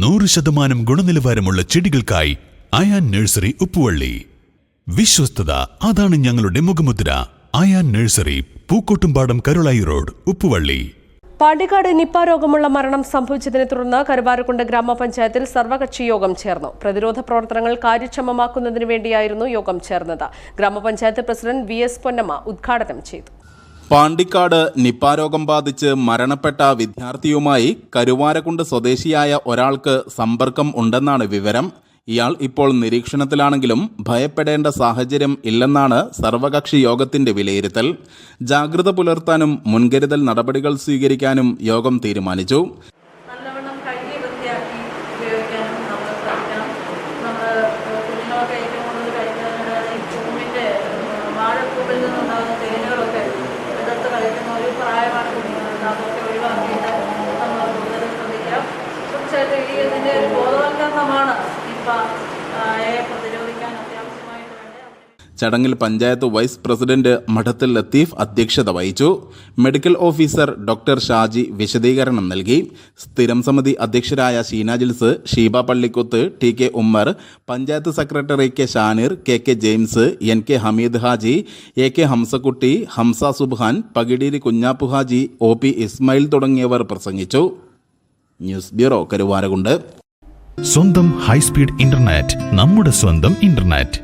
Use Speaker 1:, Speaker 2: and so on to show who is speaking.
Speaker 1: നൂറ് ശതമാനം ഗുണനിലവാരമുള്ള ചെടികൾക്കായി അയാൻ നഴ്സറി ഉപ്പുവള്ളി. വിശ്വസ്തത അതാണ് ഞങ്ങളുടെ മുഖമുദ്ര. Ayaan nursery Pookkottumpadam Karulai road Uppuvally.
Speaker 2: Pandikkad Nipah രോഗമുള്ള മരണം സംഭവിച്ചതിനെ തുടർന്ന് കരുവാരക്കുണ്ട് ഗ്രാമപഞ്ചായത്തിൽ സർവകക്ഷി യോഗം ചേർന്നു. പ്രതിരോധ പ്രവർത്തനങ്ങൾ കാര്യക്ഷമമാക്കുന്നതിന് വേണ്ടിയായിരുന്നു യോഗം ചേർന്നത്. ഗ്രാമപഞ്ചായത്ത് പ്രസിഡന്റ് വി എസ് പൊന്നമ്മ ഉദ്ഘാടനം ചെയ്തു.
Speaker 3: പാണ്ടിക്കാട് നിപ്പ രോഗം ബാധിച്ച് മരണപ്പെട്ട വിദ്യാർത്ഥിയുമായി കരുവാരക്കുണ്ട് സ്വദേശിയായ ഒരാൾക്ക് സമ്പർക്കം ഉണ്ടെന്നാണ് വിവരം. ഇയാൾ ഇപ്പോൾ നിരീക്ഷണത്തിലാണെങ്കിലും ഭയപ്പെടേണ്ട സാഹചര്യം ഇല്ലെന്നാണ് സർവകക്ഷി യോഗത്തിന്റെ വിലയിരുത്തൽ. ജാഗ്രത പുലർത്താനും മുൻകരുതൽ നടപടികൾ സ്വീകരിക്കാനും യോഗം തീരുമാനിച്ചു.
Speaker 4: നല്ലവണ്ണം നിന്നുണ്ടാകുന്ന വൃത്തിയാക്കി ഒഴിവാക്കിയിട്ട് നമ്മൾ കൂടുതൽ ശ്രദ്ധിക്കാം തീർച്ചയായിട്ടും ഈ ഇതിന്റെ ഒരു ബോധവൽക്കരണമാണ്. ഇപ്പം
Speaker 3: ചടങ്ങിൽ പഞ്ചായത്ത് വൈസ് പ്രസിഡന്റ് മഠത്തിൽ ലത്തീഫ് അധ്യക്ഷത വഹിച്ചു. മെഡിക്കൽ ഓഫീസർ ഡോക്ടർ ഷാജി വിശദീകരണം നൽകി. സ്ഥിരം സമിതി അധ്യക്ഷരായ Sheena Jils Sheeba Pallikuth T K Ummer panchayat secretary K Shanir K K James N K Hameed Haji A K Hamsakutty Hamsa Subhan Pakideeri Kunjappu Haji O P Ismail തുടങ്ങിയവർ പ്രസംഗിച്ചു. News bureau Karuvarakundu.
Speaker 1: സ്വന്തം high speed internet നമ്മുടെ സ്വന്തം internet.